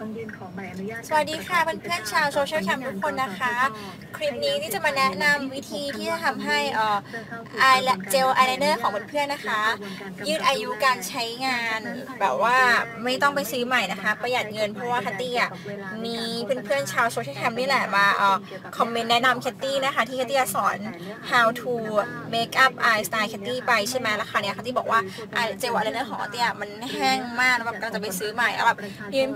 ต้องยื่นขอใบอนุญาตสวัสดีค่ะเพื่อนๆชาวโซเชียลแคมทุกคนนะคะ คลิปนี้ที่จะมาแนะนำวิธีที่จะทำให้เอ่อไอและเจลไอไลเนอร์ของเพื่อนๆนะคะ ยืดอายุการใช้งานแบบว่าไม่ต้องไปซื้อใหม่นะคะ ประหยัดเงินเพราะว่าคัตตี้อะมีเพื่อนๆชาวโซเชียลแคมนี่แหละมาเอ่อคอมเมนต์แนะนำคัตตี้นะคะ ที่คัตตี้สอน how to make up eye style คัตตี้ไปใช่ไหมแล้วคาเนี้ยคัตตี้บอกว่าไอเจลไอไลเนอร์ของคัตตี้อะมันแห้งมากแล้วแบบกำลังจะไปซื้อใหม่แล้วแบบ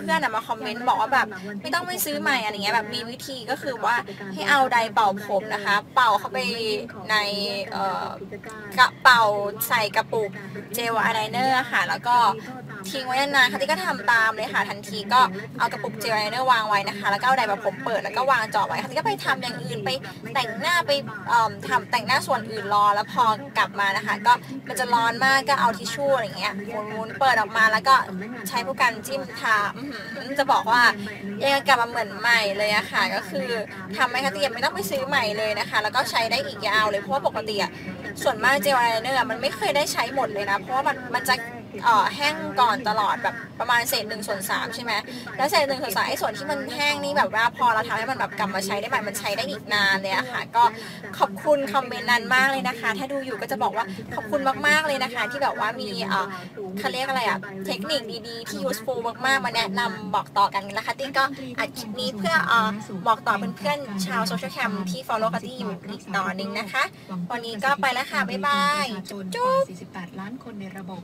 เพื่อนๆอะมาคออมเมนต์บอกว่าแบบไม่ต้องไปซื้อใหม่อะไรเงี้ยแบบมีวิธีก็คือว่าให้เอาไดร์เป่าผมนะคะ เป่าเข้าไปในกระเป๋าใส่กระปุกเจลอายไลเนอร์ค่ะ แล้วก็ ทิ้งไว้นานๆค่ะที่ก็ทำตามเลยค่ะทันทีก็เอากระปุกเจลอายไลเนอร์วางไว้นะคะ แล้วก็เอาไดร์แบบผมเปิดแล้วก็วางจ่อไว้ค่ะที่ก็ไปทำอย่างอื่นไปแต่งหน้าไปเอ่อทำแต่งหน้าส่วนอื่นรอแล้วพอกลับมานะคะ ก็มันจะร้อนมากก็เอาทิชชู่อะไรเงี้ยหมุนๆเปิดออกมาแล้วก็ใช้ผู้กันจิ้มทาจะบอกว่ายังกลับมาเหมือนใหม่เลยอะค่ะ ก็คือทำให้ค่ะเตรียมไม่ต้องไปซื้อใหม่เลยนะคะ แล้วก็ใช้ได้อีกยาวเลยเพราะว่าปกติอะ ส่วนมากเจลไอเนอร์อมันไม่เคยได้ใช้หมดเลยนะ เพราะว่ามันมันจะแห้งก่อนตลอดแบบประมาณเศษหนึ่งส่วนสามใช่ไหมแล้วเศษหนึ่งส่วนสามไอ้ส่วนที่มันแห้งนี่แบบว่าพอเราทำให้มันแบบกลับมาใช้ได้ใหม่มันใช้ได้อีกนานเลยอะค่ะ ก็ขอบคุณคอมเมนต์นั้นมากเลยนะคะ ถ้าดูอยู่ก็จะบอกว่าขอบคุณมากๆเลยนะคะ ที่แบบว่ามีเอ่อเขาเรียกอะไรอะเทคนิคดีๆที่ useful มากๆมาแนะนำบอกต่อกันแล้วค่ะตี้ก็อัดคลิปนี้เพื่ออบอกต่อเพื่อนๆชาวโซเชียลแคมที่ follow คัตตี้อยู่อีกต่อนึงนะคะ วันนี้ก็ไปแล้วแล้วค่ะ บ๊ายบาย จุ๊บ 48 ล้านคนในระบบ